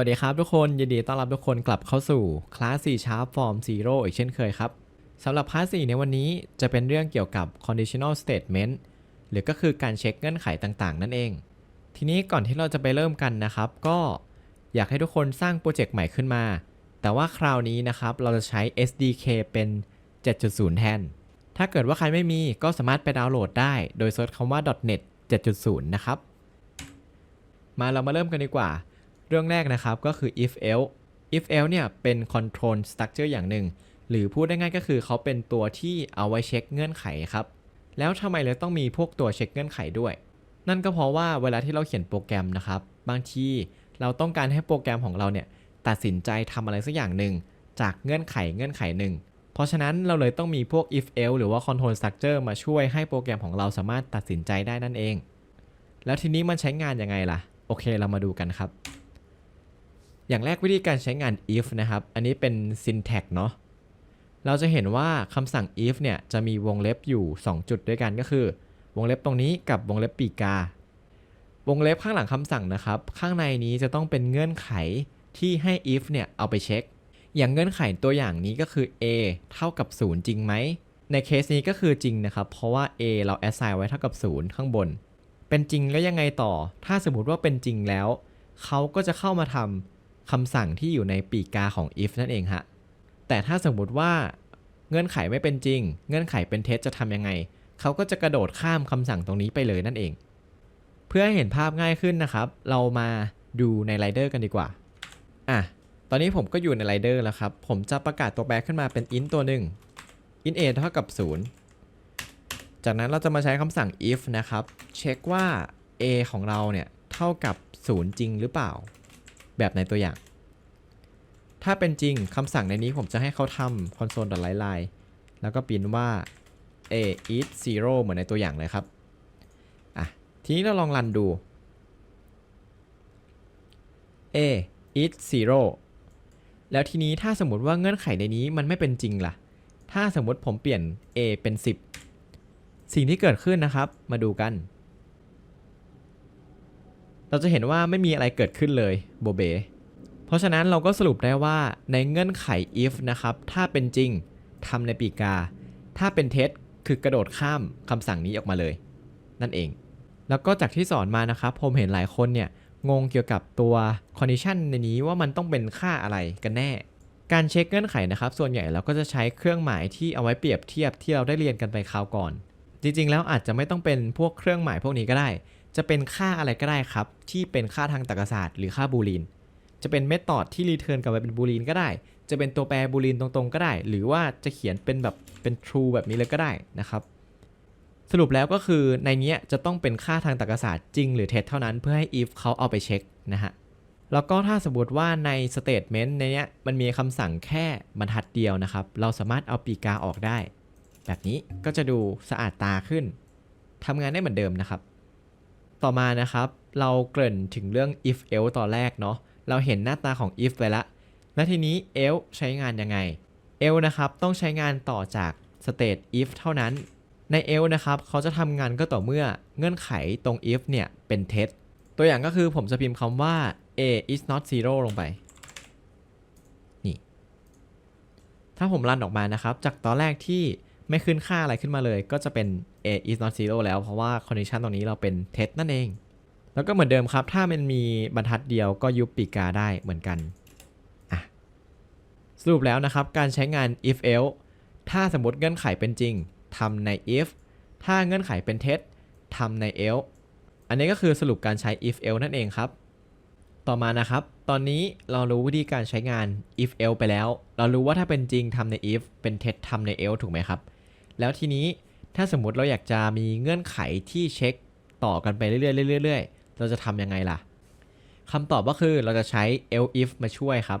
วัสดีครับทุกคนยินดีต้อนรับทุกคนกลับเข้าสู่คลาส4 Sharp Form Zero อีกเช่นเคยครับสำหรับคลาส4ในวันนี้จะเป็นเรื่องเกี่ยวกับ conditional statement หรือก็คือการเช็คเงื่อนไขต่างๆ นั่นเอง ทีนี้ก่อนที่เราจะไปเริ่มกันนะครับ ก็อยากให้ทุกคนสร้างโปรเจกต์ใหม่ขึ้นมา แต่ว่าคราวนี้นะครับเราจะใช้ SDK เป็น 7.0 แทน ถ้าเกิดว่าใครไม่มีก็สามารถไปดาวน์โหลดได้ โดยเซิร์ชคำว่า .net 7.0 นะครับ มาเรามาเริ่มกันดีกว่า เรื่องแรกนะครับก็คือ if else if else เนี่ยเป็น control structure อย่างหนึ่ง หรือพูดได้ง่ายก็คือเขาเป็นตัวที่เอาไว้เช็คเงื่อนไขครับ แล้วทำไมเลยต้องมีพวกตัวเช็คเงื่อนไขด้วย นั่นก็เพราะว่าเวลาที่เราเขียนโปรแกรมนะครับ บางทีเราต้องการให้โปรแกรมของเราเนี่ยตัดสินใจทำอะไรสักอย่างหนึ่งจากเงื่อนไขเงื่อนไขหนึ่ง เพราะฉะนั้นเราเลยต้องมีพวก if else หรือว่า control structure มาช่วยให้โปรแกรมของเราสามารถตัดสินใจได้นั่นเอง แล้วทีนี้มันใช้งานยังไงล่ะ โอเคเรามาดูกันครับ อย่างแรกวิธีการใช้งาน if นะครับ อันนี้เป็น syntax เนาะ เราจะเห็นว่าคำสั่ง if เนี่ยจะมีวงเล็บอยู่ 2 จุดด้วยกันก็คือ วงเล็บตรงนี้กับวงเล็บปีกา วงเล็บข้างหลังคำสั่งนะครับ ข้างในนี้จะต้องเป็นเงื่อนไขที่ให้ if เนี่ยเอาไปเช็ค อย่างเงื่อนไขตัวอย่างนี้ก็คือ a เท่ากับ 0 จริงไหม ในเคสนี้ก็คือจริงนะครับ เพราะว่า a เรา assign ไว้เท่ากับ 0 ข้างบน เป็นจริงแล้วยังไงต่อ ถ้าสมมติว่าเป็นจริงแล้ว เขาก็จะเข้ามาทำ คำสั่งที่อยู่ในปีกาของ if นั่นเองฮะ แต่ถ้าสมมติว่าเงื่อนไขไม่เป็นจริง เงื่อนไขเป็นเท็จจะทำยังไง เขาก็จะกระโดดข้ามคำสั่งตรงนี้ไปเลยนั่นเอง เพื่อให้เห็นภาพง่ายขึ้นนะครับ เรามาดูในไรเดอร์กันดีกว่า อะ ตอนนี้ผมก็อยู่ในไรเดอร์แล้วครับ ผมจะประกาศตัวแปรขึ้นมาเป็น int ตัวหนึ่ง int a เท่ากับ 0 จากนั้นเราจะมาใช้คำสั่ง if นะครับ เช็คว่า a ของเราเนี่ยเท่ากับ 0 จริงหรือเปล่า แบบในตัวอย่าง ถ้าเป็นจริงคำสั่งในนี้ผมจะให้เขาทำ console.write แล้วก็พิมพ์ว่า a is 0เหมือนในตัวอย่างเลยครับ อะ ทีนี้เราลองรันดู a is 0แล้วทีนี้ถ้าสมมติว่าเงื่อนไขในนี้มันไม่เป็นจริงล่ะ ถ้าสมมติผมเปลี่ยน a เป็น 10 สิ่งที่เกิดขึ้นนะครับ มาดูกัน เราจะเห็นว่าไม่มีอะไรเกิดขึ้นเลยโบเบ เพราะฉะนั้นเราก็สรุปได้ว่าในเงื่อนไข if นะครับ ถ้าเป็นจริงทำในปีกา ถ้าเป็นเท็จคือกระโดดข้ามคำสั่งนี้ออกมาเลย นั่นเอง แล้วก็จากที่สอนมานะครับ ผมเห็นหลายคนเนี่ยงงเกี่ยวกับตัว condition ในนี้ว่ามันต้องเป็นค่าอะไรกันแน่ การเช็คเงื่อนไขนะครับ ส่วนใหญ่เราก็จะใช้เครื่องหมายที่เอาไว้เปรียบเทียบที่เราได้เรียนกันไปคราวก่อน จริงๆ แล้วอาจจะไม่ต้องเป็นพวกเครื่องหมายพวกนี้ก็ได้ จะเป็นค่าอะไรก็ได้ครับ ที่เป็นค่าทางตรรกศาสตร์หรือค่าบูลีน จะเป็นเมธอดที่รีเทิร์นกลับไปเป็นบูลีนก็ได้ จะเป็นตัวแปรบูลีนตรงๆ ก็ได้ หรือว่าจะเขียนเป็นแบบเป็น true แบบนี้เลยก็ได้นะครับ สรุปแล้วก็คือในนี้จะต้องเป็นค่าทางตรรกศาสตร์จริงหรือเท็จเท่านั้นเพื่อให้ if เขาเอาไปเช็คนะฮะแล้วก็ถ้าสมมติว่าใน statement ในนี้มันมีคำสั่งแค่บรรทัดเดียวนะครับ เราสามารถเอาปีกาออกได้ แบบนี้ก็จะดูสะอาดตาขึ้นทำงานได้เหมือนเดิมนะครับ ต่อมานะครับ เราเกริ่นถึงเรื่อง if else ตอนแรกเนาะเราเห็นหน้าตาของ if ไปละ และทีนี้ else ใช้งานยังไง else นะครับต้องใช้งานต่อจาก state if เท่านั้น ใน else นะครับเขาจะทำงานก็ต่อเมื่อเงื่อนไขตรง if เนี่ยเป็นเท็จตัวอย่างก็คือผมจะพิมพ์คำว่า a is not zero ลงไป นี่ ถ้าผมรันออกมานะครับ จากตอนแรกที่ ไม่ขึ้นค่าอะไรขึ้นมาเลย ก็จะเป็น a is not zero แล้วเพราะว่า condition ตรงนี้เราเป็นเท็จนั่นเอง แล้วก็เหมือนเดิมครับ ถ้ามันมีบรรทัดเดียวก็ยุบปีกาได้เหมือนกันสรุปแล้วนะครับ การใช้งาน if else ถ้าสมมติเงื่อนไขเป็นจริงทำใน if ถ้าเงื่อนไขเป็นเท็จทำใน else อันนี้ก็คือสรุปการใช้ if else นั่นเองครับ ต่อมานะครับ ตอนนี้เรารู้วิธีการใช้งาน if else ไปแล้ว เรารู้ว่าถ้าเป็นจริงทำใน if เป็นเท็จทำใน else ถูกไหมครับ แล้วทีนี้ถ้าสมมติเราอยากจะมีเงื่อนไขที่เช็คต่อกันไปเรื่อยๆเรื่อยๆเราจะทำยังไงล่ะคำตอบก็คือเราจะใช้ else if มาช่วยครับ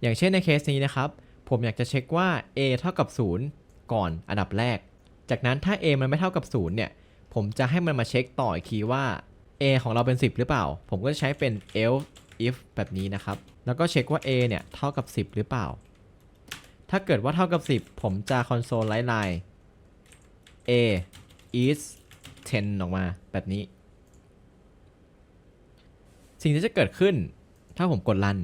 อย่างเช่นในเคสนี้นะครับ ผมอยากจะเช็คว่า a เท่ากับ 0 ก่อนอันดับแรก จากนั้นถ้า a มันไม่เท่ากับ 0 เนี่ย ผมจะให้มันมาเช็คต่ออีกทีว่า a ของเราเป็น 10 หรือเปล่า ผมก็จะใช้เป็น else if แบบนี้นะครับ แล้วก็เช็คว่า a เนี่ยเท่ากับ 10 หรือเปล่า ถ้าเกิดว่าเท่ากับ 10 ผมจะ console write line a is 10 ออกมาแบบนี้ สิ่งที่จะเกิดขึ้น ถ้าผมกด run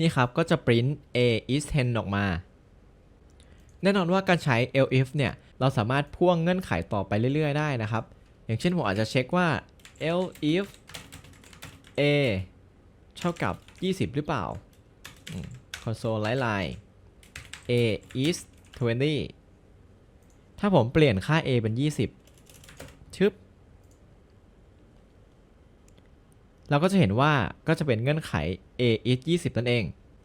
นี่ครับก็จะ print a is 10 ออกมา แน่นอนว่าการใช้ l if เนี่ยเราสามารถพ่วงเงื่อนไขต่อไปเรื่อย ๆ ได้นะครับ อย่างเช่นผมอาจจะเช็คว่า l if a เท่ากับ 20 หรือเปล่า console ไลน์ไลน์ a is 20 ถ้าผมเปลี่ยนค่า a เป็น 20 ชึบ เราก็จะเห็นว่าก็จะเป็นเงื่อนไข a is 20 นั่นเอง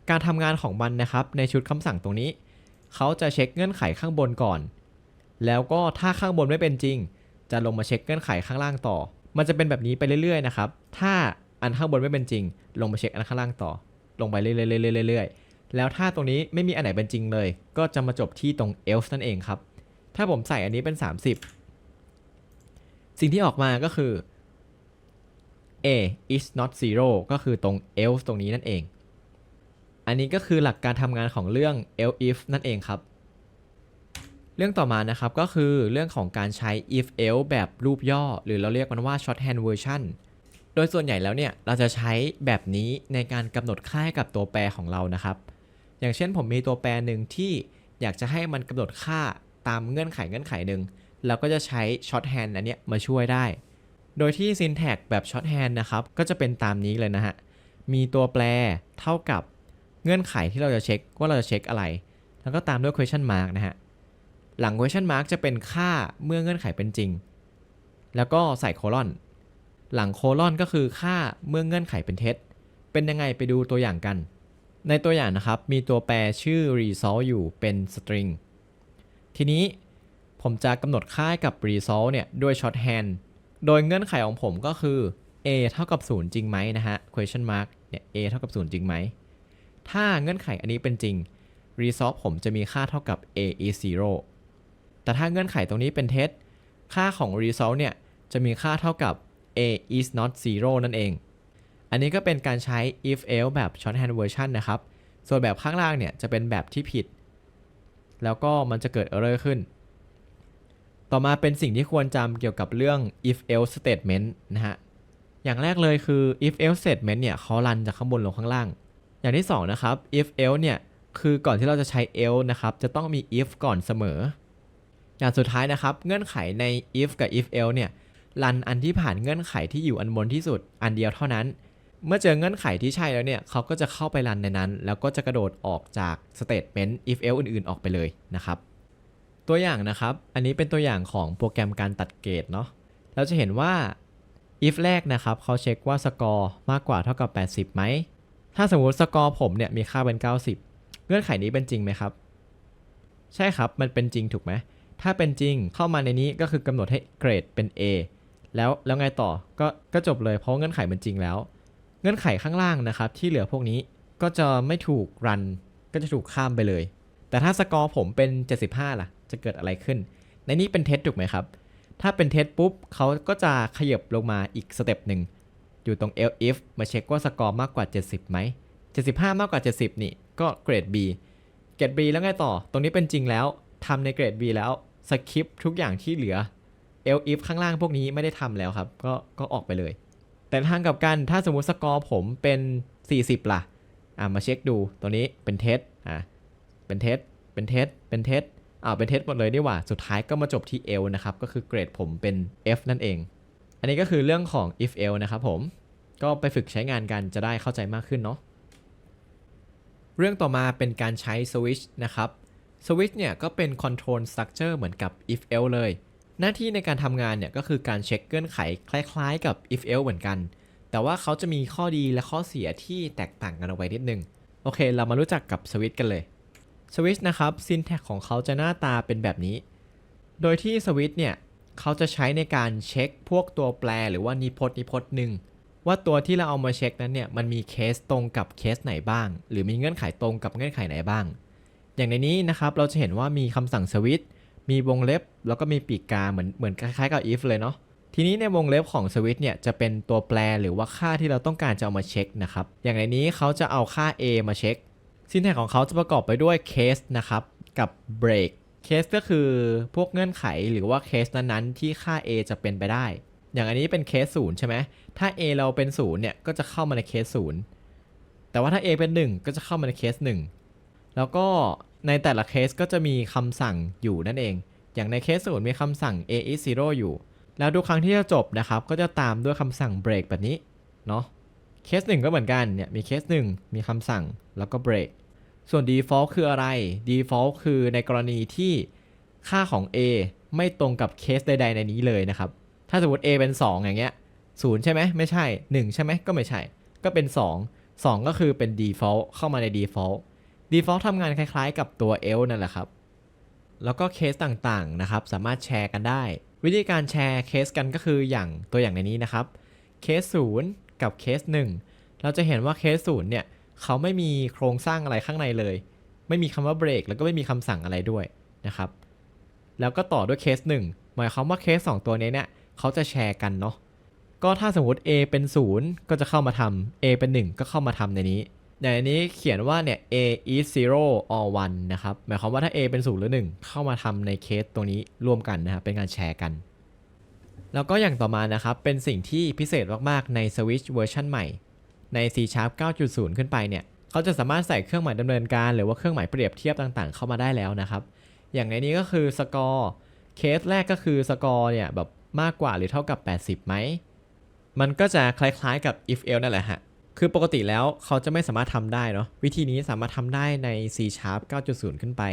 การทำงานของมันนะครับ ในชุดคำสั่งตรงนี้ เขาจะเช็คเงื่อนไขข้างบนก่อน แล้วก็ถ้าข้างบนไม่เป็นจริง จะลงมาเช็คเงื่อนไขข้างล่างต่อ มันจะเป็นแบบนี้ไปเรื่อยๆนะครับ ถ้าอันข้างบนไม่เป็นจริง ลงมาเช็คอันข้างล่างต่อ ลงไปเรื่อยๆเรื่อยๆ แล้วถ้าตรงนี้ไม่มีอันไหนเป็นจริงเลย ก็จะมาจบที่ตรง else นั่นเองครับ ถ้าผมใส่อันนี้เป็น 30 สิ่งที่ออกมาก็คือ a is not zero ก็คือตรง else ตรงนี้นั่นเอง อันนี้ก็คือหลักการทำงานของเรื่อง else if นั่นเองครับ เรื่องต่อมานะครับก็คือเรื่องของการใช้ if else แบบรูปย่อ หรือเราเรียกมันว่า shorthand version โดยส่วนใหญ่แล้วเนี่ย เราจะใช้แบบนี้ในการกำหนดค่าให้กับตัวแปรของเรานะครับ อย่างเช่นผมมีตัวแปรหนึ่งที่อยากจะให้มันกำหนดค่าตามเงื่อนไขเงื่อนไขหนึ่งเราก็จะใช้ shorthand อันนี้มาช่วยได้ โดยที่ syntax แบบ shorthand นะครับ ก็จะเป็นตามนี้เลยนะฮะ มีตัวแปรเท่ากับเงื่อนไขที่เราจะเช็คว่าเราจะเช็คอะไร แล้วก็ตามด้วย question mark นะฮะ หลัง question mark จะเป็นค่าเมื่อเงื่อนไขเป็นจริง แล้วก็ใส่โคลอน หลังโคลอนก็คือค่าเมื่อเงื่อนไขเป็นเท็จ เป็นยังไงไปดูตัวอย่างกัน ในตัวอย่างนะครับ มีตัวแปรชื่อ result อยู่เป็น string ทีนี้ผมจะกำหนดค่าให้กับ result เนี่ยด้วย shorthand โดยเงื่อนไขของผมก็คือ a เท่ากับ 0 จริงไหมนะฮะ question mark เนี่ย a เท่ากับ 0 จริงไหม ถ้าเงื่อนไขอันนี้เป็นจริง result ผมจะมีค่าเท่ากับ a is 0 แต่ถ้าเงื่อนไขตรงนี้เป็นเท็จ ค่าของ result เนี่ยจะมีค่าเท่ากับ a is not 0 นั่นเอง อันนี้ก็เป็นการใช้ if else แบบ shorthand version นะครับ ส่วนแบบข้างล่างเนี่ยจะเป็นแบบที่ผิด แล้วก็มันจะเกิด error ขึ้น ต่อมาเป็นสิ่งที่ควรจำเกี่ยวกับเรื่อง if else statement นะฮะ อย่างแรกเลยคือ if else statement เนี่ยเขารันจากข้างบนลงข้างล่าง อย่างที่สองนะครับ if else เนี่ยคือก่อนที่เราจะใช้ else นะครับ จะต้องมี if ก่อนเสมอ อย่างสุดท้ายนะครับ เงื่อนไขใน if กับ if else เนี่ยรันอันที่ผ่านเงื่อนไขที่อยู่อันบนที่สุดอันเดียวเท่านั้น เมื่อเจอเงื่อนไขที่ใช่แล้วเนี่ยเขาก็จะเข้าไปรันในนั้น แล้วก็จะกระโดดออกจาก statement if else อื่นๆ ออกไปเลยนะครับ ตัวอย่างนะครับ อันนี้เป็นตัวอย่างของโปรแกรมการตัดเกรดเนาะเราจะเห็นว่า if แรกนะครับเขาเช็คว่าสกอร์มากกว่าเท่ากับ 80ไหมถ้าสมมติสกอร์ผมเนี่ยมีค่าเป็น 90 เงื่อนไขนี้เป็นจริงไหมครับ ใช่ครับมันเป็นจริงถูกไหมถ้าเป็นจริงเข้ามาในนี้ก็คือกำหนดให้เกรดเป็น A แล้วแล้วไงต่อก็ก็จบเลยเพราะเงื่อนไขมันจริงแล้ว งื่อนไขข้างล่างนะครับ ที่เหลือพวกนี้ก็จะไม่ถูกรัน ก็จะถูกข้ามไปเลย แต่ถ้าสกอร์ผมเป็น 75 ล่ะ จะเกิดอะไรขึ้น ในนี้เป็นเท็จถูกไหมครับ ถ้าเป็นเท็จปุ๊บเขาก็จะขยับลงมาอีกสเต็ปหนึ่งอยู่ตรง LIF มาเช็คว่าสกอร์มากกว่า 70ไหม75 มากกว่า 70 นี่ก็เกรด B เกรด B แล้วไงต่อ ตรงนี้เป็นจริงแล้วทำในเกรด B แล้วสคิปทุกอย่างที่เหลือ LIF ข้างล่างพวกนี้ไม่ได้ทำแล้วครับ ก็ก็ออกไปเลย แต่ทางกับกันถ้าสมมุติสกอร์ผมเป็น 40 ล่ะ อ่ามาเช็คดูตรงนี้เป็นเท็จอ่าเป็นเท็จเป็นเท็จเป็นเท็จอ่าเป็นเท็จหมดเลยนี่หว่า สุดท้ายก็มาจบที่ L นะครับ ก็คือเกรดผมเป็น F นั่นเอง อันนี้ก็คือเรื่องของ if L นะครับผม ก็ไปฝึกใช้งานกันจะได้เข้าใจมากขึ้นเนาะ เรื่องต่อมาเป็นการใช้ switch นะครับ switch เนี่ยก็เป็น control structure เหมือนกับ if else เลย หน้าที่ในการทำงานเนี่ยก็คือการเช็คเงื่อนไขคล้ายๆ กับ if else เหมือนกัน แต่ว่าเขาจะมีข้อดีและข้อเสียที่แตกต่างกันเอาไว้นิดนึง โอเค เรามารู้จักกับ switch กันเลย switch นะครับ syntax ของเขาจะหน้าตาเป็นแบบนี้ โดยที่ switch เนี่ยเขาจะใช้ในการเช็คพวกตัวแปรหรือว่านิพจน์นิพจน์หนึ่งว่าตัวที่เราเอามาเช็คนั้นเนี่ยมันมีเคสตรงกับเคสไหนบ้าง หรือมีเงื่อนไขตรงกับเงื่อนไขไหนบ้าง อย่างในนี้นะครับเราจะเห็นว่ามีคำสั่ง switch มีวงเล็บแล้วก็มีปีกกาเหมือนเหมือนคล้ายๆกับ if เลยเนาะทีนี้ในวงเล็บของ switch เนี่ยจะเป็นตัวแปรหรือว่าค่าที่เราต้องการจะเอามาเช็คนะครับอย่างในนี้เขาจะเอาค่า a มาเช็คซินแทกของเขาจะประกอบไปด้วย case นะครับกับ break case ก็คือพวกเงื่อนไขหรือว่า case นั้นๆ ที่ค่า a จะเป็นไปได้ อย่างอันนี้เป็นเคสศูนย์ใช่ไหมถ้า A เราเป็นศูนย์เนี่ยก็จะเข้ามาในเคสศูนย์แต่ว่าถ้า A เป็น 1 ก็จะเข้ามาในเคส1แล้วก็ ในแต่ละเคสก็จะมีคำสั่งอยู่นั่นเอง อย่างในเคสศูนย์มีคำสั่ง A is zero อยู่ แล้วทุกครั้งที่จะจบนะครับ ก็จะตามด้วยคำสั่ง break แบบนี้ เนาะเคสหนึ่งก็เหมือนกัน เนี่ย มีเคสหนึ่งมีคำสั่งแล้วก็ break ส่วน default คืออะไร default คือในกรณีที่ค่าของ A ไม่ตรงกับเคสใด ๆ ในนี้เลยนะครับ ถ้าสมมติ A เป็น 2 อย่างเงี้ย0ใช่ไหมไม่ใช่ 1 ใช่ไหมก็ไม่ใช่ ก็เป็น 2 2 ก็คือเป็น default เข้ามาใน default default ทำงานคล้ายๆ กับตัว e l นั่นแหละครับ แล้วก็เคสต่างๆนะครับ สามารถแชร์กันได้ วิธีการแชร์เคสกันก็คืออย่างตัวอย่างในนี้นะครับ เคส 0 กับเคส 1 เราจะเห็นว่าเคส 0 เนี่ยเขาไม่มีโครงสร้างอะไรข้างในเลย ไม่มีคำว่าเบรกแล้วก็ไม่มีคำสั่งอะไรด้วยนะครับ แล้วก็ต่อด้วยเคส 1 หมายความว่าเคส 2 ตัวนี้เนี่ยเขาจะแชร์กันเนาะก็ถ้าสมมติ A เป็น 0 ก็จะเข้ามาทำ A เป็น 1 ก็เข้ามาทำในนี้ อย่างนนี้เขียนว่าเนี่ย A is 0 or 1 นะครับ หมายความว่าถ้า A เป็น 0 หรือ 1 เข้ามาทำในเคสตรงนี้ร่วมกันนะครับ เป็นการแชร์กัน แล้วก็อย่างต่อมานะครับ เป็นสิ่งที่พิเศษมาก ๆ ใน Switch เวอร์ชันใหม่ ใน C Sharp 9.0 ขึ้นไปเนี่ย เขาจะสามารถใส่เครื่องหมายดำเนินการ หรือว่าเครื่องหมายเปรียบเทียบต่างๆ เข้ามาได้แล้วนะครับ อย่างในนี้ก็คือสกอร์เคสแรกก็คือสกอร์เนี่ยแบบมากกว่าหรือเท่ากับ 80ไหมมันก็จะคล้ายๆกับ if else นั่นแหละฮะ คือปกติแล้วเขาจะไม่สามารถทำได้เนาะวิธีนี้สามารถทำได้ใน C Sharp 9.0 ขึ้นไป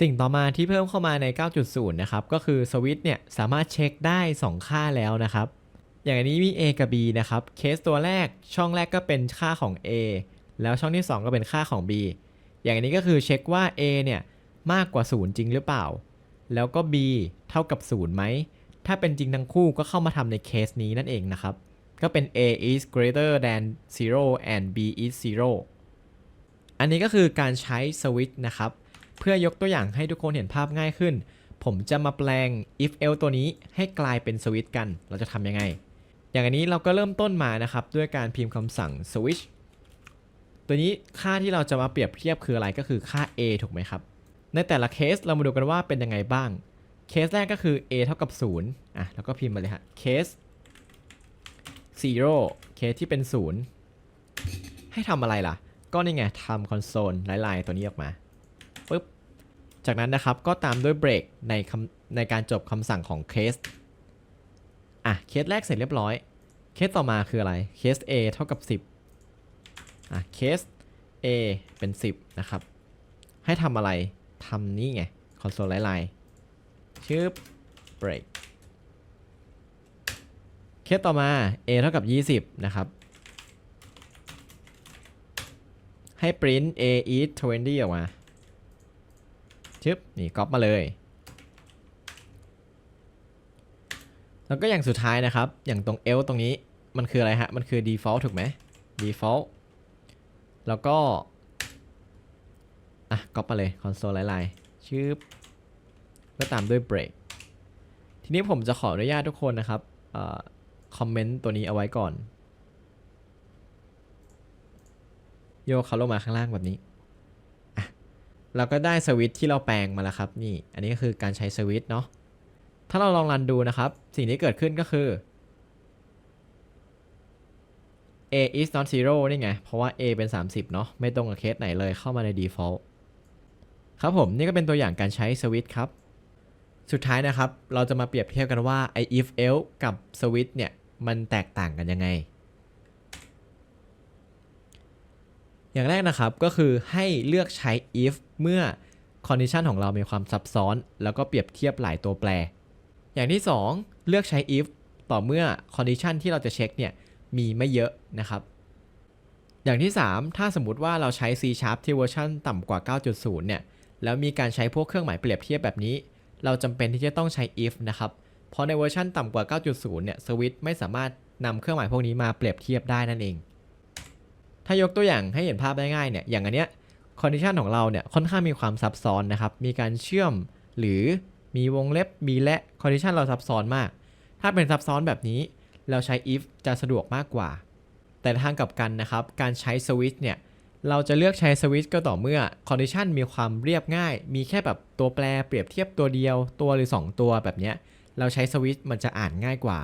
สิ่งต่อมาที่เพิ่มเข้ามาใน 9.0 นะครับ ก็คือสวิตช์เนี่ยสามารถเช็คได้ 2 ค่าแล้วนะครับ อย่างนี้มี A กับ B นะครับ เคสตัวแรกช่องแรกก็เป็นค่าของ A แล้วช่องที่ 2 ก็เป็นค่าของ B อย่างนนี้ก็คือเช็คว่า A เนี่ยมากกว่า 0 จริงหรือเปล่า แล้วก็ B เท่ากับ 0 ไหม ถ้าเป็นจริงทั้งคู่ก็เข้ามาทำในเคสนี้นั่นเองนะครับ ก็เป็น A is greater than 0 and B is 0 อันนี้ก็คือการใช้สวิตช์นะครับ เพื่อยกตัวอย่างให้ทุกคนเห็นภาพง่ายขึ้น ผมจะมาแปลง if else ตัวนี้ให้กลายเป็นสวิตช์กัน เราจะทำยังไง อย่างอันนี้เราก็เริ่มต้นมานะครับ ด้วยการพิมพ์คำสั่ง switch ตัวนี้ค่าที่เราจะมาเปรียบเทียบคืออะไรก็คือค่า a ถูกไหมครับ ในแต่ละเคสเรามาดูกันว่าเป็นยังไงบ้าง เคสแรกก็คือ a เท่ากับ0อะแล้วก็พิมพ์มาเลยฮะเคส0เคสที่เป็น0ให้ทำอะไรล่ะ ก็นี่ไงทำคอนโซลลายๆตัวนี้ออกมาปึ๊บจากนั้นนะครับก็ตามด้วยเบรกในคำในการจบคำสั่งของเคสอะเคสแรกเสร็จเรียบร้อย เคสต่อมาคืออะไรเคส A เท่ากับ 10อะเคส A เป็น 10 นะครับ ให้ทำอะไรทำนี่ไง คอนโซลไลน์ชื่อ break เคสต่อมา A เท่ากับ 20 นะครับ ให้ print A is 20 ออกมา ชึบ นี่ก๊อปมาเลย แล้วก็อย่างสุดท้ายนะครับ อย่างตรง L ตรงนี้ มันคืออะไรฮะ มันคือ default ถูกไหม default แล้วก็ อะก๊อปมาเลย console ไลน์ชึบ ก็ตามด้วย break ทีนี้ผมจะขออนุญาตทุกคนนะครับ คอมเมนต์ตัวนี้เอาไว้ก่อน โยกเขาลงมาข้างล่างแบบนี้ เราก็ได้สวิตที่เราแปลงมาแล้วครับ นี่ อันนี้ก็คือการใช้สวิตเนาะ ถ้าเราลองรันดูนะครับ สิ่งที่เกิดขึ้นก็คือ a is not zero นี่ไง เพราะว่า a เป็น 30 เนาะ ไม่ตรงกับเคสไหนเลยเข้ามาใน default ครับผม นี่ก็เป็นตัวอย่างการใช้สวิตครับ สุดท้ายนะครับ เราจะมาเปรียบเทียบกันว่าไอ if else กับสวิตเนี่ย มันแตกต่างกันยังไง อย่างแรกนะครับก็คือให้เลือกใช้ if เมื่อ condition ของเรามีความซับซ้อน แล้วก็เปรียบเทียบหลายตัวแปร อย่างที่ 2 เลือกใช้ if ต่อเมื่อ condition ที่เราจะเช็คเนี่ยมีไม่เยอะนะครับ อย่างที่ 3 ถ้าสมมติว่าเราใช้ C Sharp ที่เวอร์ชันต่ำกว่า 9.0 เนี่ยแล้วมีการใช้พวกเครื่องหมายเปรียบเทียบแบบนี้ เราจำเป็นที่จะต้องใช้ if นะครับ พราะในเวอร์ชันต่ำกว่า 9.0 เนี่ย Switch ไม่สามารถนำเครื่องหมายพวกนี้มาเปรียบเทียบได้นั่นเอง ถ้ายกตัวอย่างให้เห็นภาพได้ง่ายเนี่ย อย่างอันเนี้ยคอนดิชันของเราเนี่ยค่อนข้างมีความซับซ้อนนะครับ มีการเชื่อมหรือมีวงเล็บมีและคอนดิชันเราซับซ้อนมาก ถ้าเป็นซับซ้อนแบบนี้ เราใช้ if จะสะดวกมากกว่า แต่ทางกลับกันนะครับ การใช้ switch เนี่ย เราจะเลือกใช้ switch ก็ต่อเมื่อคอนดิชันมีความเรียบง่าย มีแค่แบบตัวแปรเปรียบเทียบตัวเดียวตัวหรือ 2 ตัวแบบเนี้ย เราใช้สวิตช์มันจะอ่านง่ายกว่า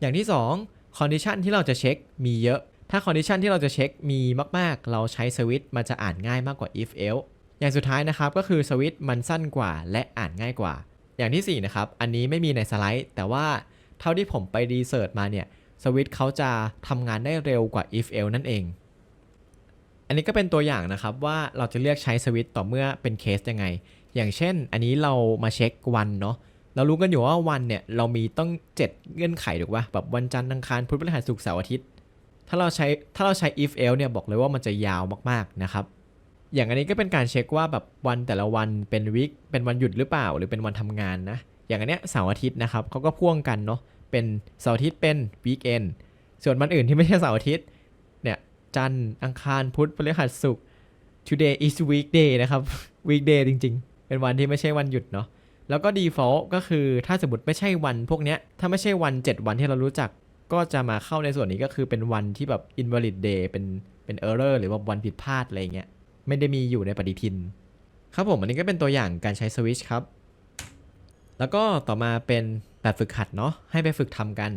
อย่างที่2 condition ที่เราจะเช็คมีเยอะ ถ้า condition ที่เราจะเช็คมีมาก ๆ เราใช้สวิตช์มันจะอ่านง่ายมากกว่า if else อย่างสุดท้ายนะครับก็คือสวิตช์มันสั้นกว่าและอ่านง่ายกว่า อย่างที่4นะครับอันนี้ไม่มีในสไลด์ แต่ว่าเท่าที่ผมไปรีเสิร์ชมาเนี่ยสวิตช์เขาจะทำงานได้เร็วกว่า if else นั่นเองอันนี้ก็เป็นตัวอย่างนะครับว่าเราจะเลือกใช้สวิตช์ต่อเมื่อเป็นเคสยังไง อย่างเช่น อันนี้เรามาเช็ควันเนาะ เรารู้กันอยู่ว่าวันเนี่ยเรามีต้อง 7 เงื่อนไขถูกป่ะแบบวันจันทร์อังคารพุธพฤหัสศุกร์เสาร์อาทิตย์ ถ้าเราใช้ถ้าเราใช้ if else เนี่ยบอกเลยว่ามันจะยาวมากๆนะครับอย่างอันนี้ก็เป็นการเช็คว่าแบบวันแต่ละวันเป็นวิกเป็นวันหยุดหรือเปล่า หรือเป็นวันทำงานนะอย่างอันเนี้ยเสาร์อาทิตย์นะครับเขาก็พ่วงกันเนาะเป็นเสาร์อาทิตย์เป็น weekend ส่วนวันอื่นที่ไม่ใช่เสาร์อาทิตย์เนี่ยจันทร์อังคารพุธพฤหัสศุกร์ today is weekday นะครับ weekday จริง ๆ เป็นวันที่ไม่ใช่วันหยุดเนาะ แล้วก็ default ก็คือถ้าสมมติไม่ใช่วันพวกเนี้ย ถ้าไม่ใช่วัน 7 วันที่เรารู้จัก ก็จะมาเข้าในส่วนนี้ก็คือเป็นวันที่แบบ invalid day เป็นเป็น error หรือว่าวันผิดพลาดอะไรเงี้ย ไม่ได้มีอยู่ในปฏิทิน ครับผมอันนี้ก็เป็นตัวอย่างการใช้ switch ครับ แล้วก็ต่อมาเป็นแบบฝึกหัดเนาะ ให้ไปฝึกทำกัน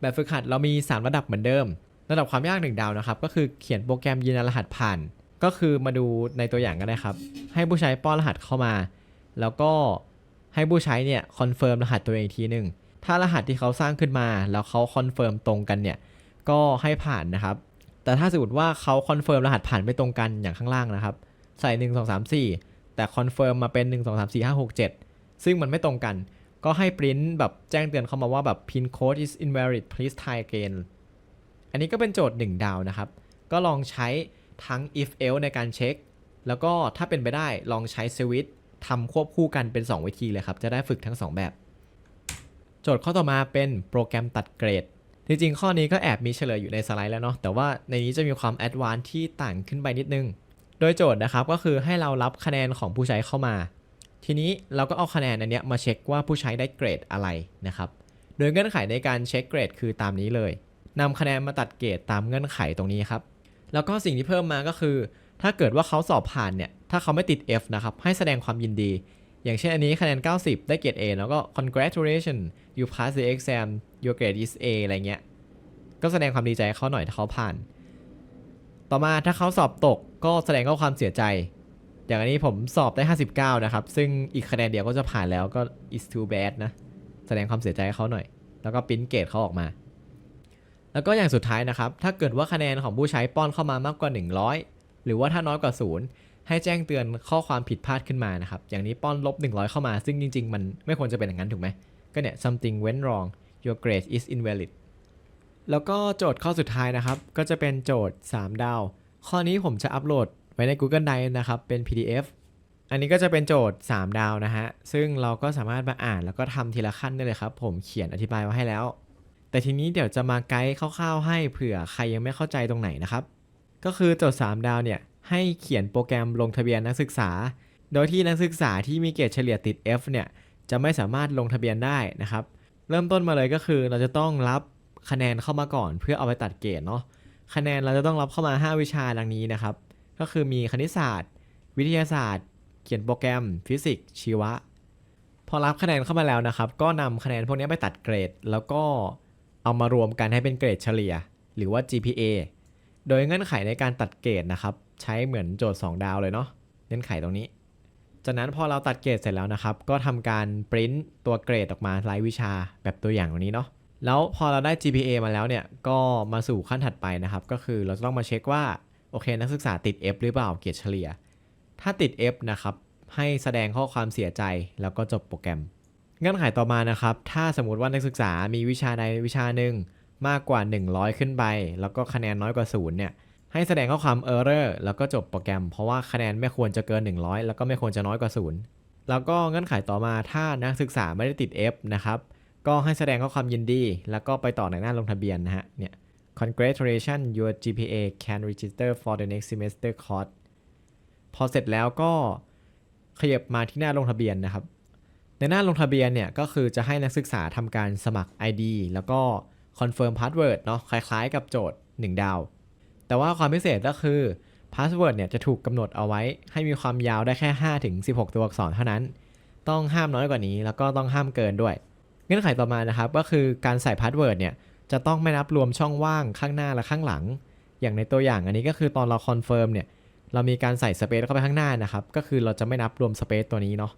แบบฝึกหัดเรามี 3 ระดับเหมือนเดิม ระดับความยาก1ดาวนะครับ ก็คือเขียนโปรแกรมยืนยันรหัสผ่าน ก็คือมาดูในตัวอย่างก็ได้ครับ ให้ผู้ใช้ป้อนรหัสเข้ามา แล้วก็ให้ผู้ใช้เนี่ยคอนเฟิร์มรหัสตัวเองอีกทีหนึ่งถ้ารหัสที่เขาสร้างขึ้นมา แล้วเขาคอนเฟิร์มตรงกันเนี่ยก็ให้ผ่านนะครับ แต่ถ้าสมมติว่าเขาคอนเฟิร์มรหัสผ่านไม่ตรงกันอย่างข้างล่างนะครับ ใส่ 1 2 3 4 แต่คอนเฟิร์มมาเป็น 1 2 3 4 5 6 7 ซึ่งมันไม่ตรงกัน ก็ให้ปริ้นแบบแจ้งเตือนเข้ามาว่าแบบ pin code is invalid please try again อันนี้ก็เป็นโจทย์ 1 ดาวนะครับ ก็ลองใช้ทั้ง if else ในการเช็ค แล้วก็ถ้าเป็นไปได้ลองใช้ switch ทำควบคู่กันเป็น 2 วิธีเลยครับ จะได้ฝึกทั้ง 2 แบบ โจทย์ข้อต่อมาเป็นโปรแกรมตัดเกรด จริงๆ ข้อนี้ก็แอบมีเฉลยอยู่ในสไลด์แล้วเนาะแต่ว่าในนี้จะมีความแอดวานซ์ที่ต่างขึ้นไปนิดนึง โดยโจทย์นะครับก็คือให้เรารับคะแนนของผู้ใช้เข้ามา ทีนี้เราก็เอาคะแนนอันเนี้ยมาเช็คว่าผู้ใช้ได้เกรดอะไรนะครับโดยเงื่อนไขในการเช็คเกรดคือตามนี้เลยนำคะแนนมาตัดเกรดตามเงื่อนไขตรงนี้ครับแล้วก็สิ่งที่เพิ่มมาก็คือ ถ้าเกิดว่าเขาสอบผ่านเนี่ย ถ้าเขาไม่ติด F นะครับ ให้แสดงความยินดี อย่างเช่นอันนี้คะแนน 90 ได้เกรด A แล้วก็ congratulations you pass the exam your grade is A อะไรเงี้ย ก็แสดงความดีใจให้เขาหน่อยถ้าเขาผ่าน ต่อมาถ้าเขาสอบตกก็แสดงข้อความเสียใจ อย่างอันนี้ผมสอบได้ 59 นะครับ ซึ่งอีกคะแนนเดียวก็จะผ่านแล้วก็ is too bad นะ แสดงความเสียใจให้เขาหน่อย แล้วก็ปิ้นเกรดเขาออกมา แล้วก็อย่างสุดท้ายนะครับ ถ้าเกิดว่าคะแนนของผู้ใช้ป้อนเข้ามามากกว่า 100 หรือว่าถ้าน้อยกว่า0ให้แจ้งเตือนข้อความผิดพลาดขึ้นมานะครับ อย่างนี้ป้อนลบ 100 เข้ามา ซึ่งจริง ๆ มันไม่ควรจะเป็นอย่างนั้นถูกไหม ก็เนี่ย something went wrong your grade is invalid แล้วก็โจทย์ข้อสุดท้ายนะครับ ก็จะเป็นโจทย์ 3 ดาว ข้อนี้ผมจะอัปโหลดไว้ใน Google Drive นะครับ เป็น PDF อันนี้ก็จะเป็นโจทย์ 3 ดาวนะฮะ ซึ่งเราก็สามารถมาอ่านแล้วก็ทำทีละขั้นได้เลยครับ ผมเขียนอธิบายไว้ให้แล้ว แต่ทีนี้เดี๋ยวจะมาไกด์คร่าวๆให้เผื่อใครยังไม่เข้าใจตรงไหนนะครับ ก็คือโจทย์3ดาวเนี่ยให้เขียนโปรแกรมลงทะเบียนนักศึกษา โดยที่นักศึกษาที่มีเกรดเฉลี่ยติด F เนี่ยจะไม่สามารถลงทะเบียนได้นะครับ เริ่มต้นมาเลยก็คือเราจะต้องรับคะแนนเข้ามาก่อน เพื่อเอาไปตัดเกรดเนาะคะแนนเราจะต้องรับเข้ามา 5 วิชาดังนี้นะครับ ก็คือมีคณิตศาสตร์ วิทยาศาสตร์ เขียนโปรแกรม ฟิสิกส์ชีวะ พอรับคะแนนเข้ามาแล้วนะครับ ก็นำคะแนนพวกนี้ไปตัดเกรด แล้วก็เอามารวมกันให้เป็นเกรดเฉลี่ย หรือว่า GPA โดยเงื่อนไขในการตัดเกรดนะครับ ใช้เหมือนโจทย์ 2 ดาวเลยเนาะเงื่อนไขตรงนี้ จากนั้นพอเราตัดเกรดเสร็จแล้วนะครับ ก็ทำการปริ้นตัวเกรดออกมารายวิชาแบบตัวอย่างตรงนี้เนาะแล้วพอเราได้ GPA มาแล้วเนี่ยก็มาสู่ขั้นถัดไปนะครับ ก็คือเราจะต้องมาเช็คว่าโอเคนักศึกษาติด F หรือเปล่าเกรดเฉลี่ย ถ้าติด F นะครับให้แสดงข้อความเสียใจแล้วก็จบโปรแกรมเงื่อนไขต่อมานะครับ ถ้าสมมติว่านักศึกษามีวิชาใดวิชาหนึ่ง มากกว่า 100 ขึ้นไป แล้วก็คะแนนน้อยกว่า0เนี่ยให้แสดงข้อความ error แล้วก็จบโปรแกรม เพราะว่าคะแนนไม่ควรจะเกิน 100 แล้วก็ไม่ควรจะน้อยกว่า 0 แล้วก็เงื่อนไขต่อมาถ้านักศึกษาไม่ได้ติด F นะครับก็ให้แสดงข้อความยินดี แล้วก็ไปต่อในหน้าลงทะเบียนนะฮะเนี่ย congratulations your GPA can register for the next semester course พอเสร็จแล้วก็ขยับมาที่หน้าลงทะเบียนนะครับ ในหน้าลงทะเบียนเนี่ยก็คือจะให้นักศึกษาทำการสมัคร ID แล้วก็ confirm password เนาะคล้ายๆกับโจทย์ 1 ดาว แต่ว่าความพิเศษก็คือ password เนี่ยจะถูกกำหนดเอาไว้ให้มีความยาวได้แค่ 5 ถึง 16 ตัวอักษรเท่านั้น ต้องห้ามน้อยกว่านี้ แล้วก็ต้องห้ามเกินด้วย เงื่อนไขต่อมานะครับ ก็คือการใส่พาสเวิร์ดเนี่ยจะต้องไม่นับรวมช่องว่างข้างหน้าและข้างหลัง อย่างในตัวอย่างอันนี้ก็คือตอนเราคอนเฟิร์มเนี่ยเรามีการใส่สเปซเข้าไปข้างหน้านะครับ ก็คือเราจะไม่นับรวมสเปซตัวนี้เนาะ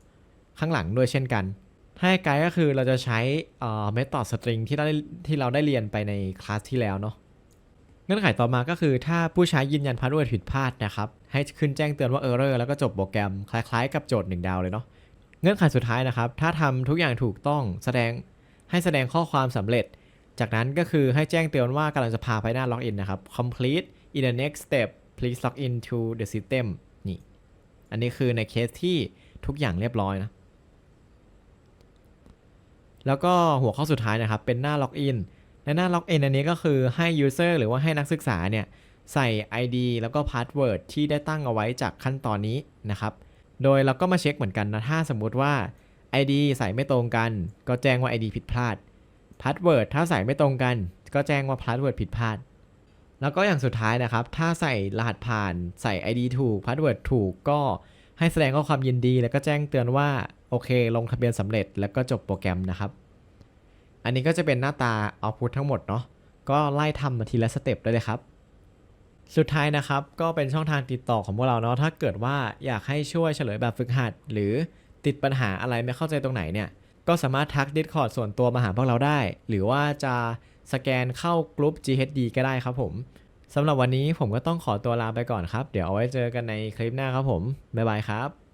ข้างหลังด้วยเช่นกัน ถ้าให้ไกด์ก็คือเราจะใช้เอ่อ method string ที่เราได้ที่เราได้เรียนไปในคลาสที่แล้วเนาะเงื่อนไขต่อมาก็คือถ้าผู้ใช้ยืนยันพาสเวิร์ดผิดพลาดนะครับ ให้ขึ้นแจ้งเตือนว่า error แล้วก็จบโปรแกรมคล้ายๆ กับโจทย์หนึ่งดาวเลยเนาะเงื่อนไขสุดท้ายนะครับ ถ้าทำทุกอย่างถูกต้องแสดงให้แสดงข้อความสำเร็จ จากนั้นก็คือให้แจ้งเตือนว่ากำลังจะพาไปหน้า login นะครับ complete in the next step please log in to the system นี่ อันนี้คือในเคสที่ทุกอย่างเรียบร้อยนะ แล้วก็หัวข้อสุดท้ายนะครับ เป็นหน้า login ในหน้า login อันนี้ก็คือให้ user หรือว่าให้นักศึกษาเนี่ยใส่ ID แล้วก็ password ที่ได้ตั้งเอาไว้จากขั้นตอนนี้นะครับ โดยเราก็มาเช็คเหมือนกันนะ ถ้าสมมุติว่า ID ใส่ไม่ตรงกัน ก็แจ้งว่า ID ผิดพลาด password ถ้าใส่ไม่ตรงกัน ก็แจ้งว่า password ผิดพลาด แล้วก็อย่างสุดท้ายนะครับ ถ้าใส่รหัสผ่าน ใส่ ID ถูก password ถูก ก็ให้แสดงข้อความยินดี แล้วก็แจ้งเตือนว่า โอเค ลงทะเบียนสำเร็จแล้วก็จบโปรแกรมนะครับ อันนี้ก็จะเป็นหน้าตา output ทั้งหมดเนาะ ก็ไล่ทำมาทีละสเต็ปได้เลยครับ สุดท้ายนะครับ ก็เป็นช่องทางติดต่อของพวกเราเนาะ ถ้าเกิดว่าอยากให้ช่วยเฉลยแบบฝึกหัด หรือติดปัญหาอะไรไม่เข้าใจตรงไหนเนี่ย ก็สามารถทัก Discord ส่วนตัวมาหาพวกเราได้ หรือว่าจะสแกนเข้ากลุ่ม GHD ก็ได้ครับผมสำหรับวันนี้ผมก็ต้องขอตัวลาไปก่อนครับ เดี๋ยวเอาไว้เจอกันในคลิปหน้าครับผม บ๊ายบายครับ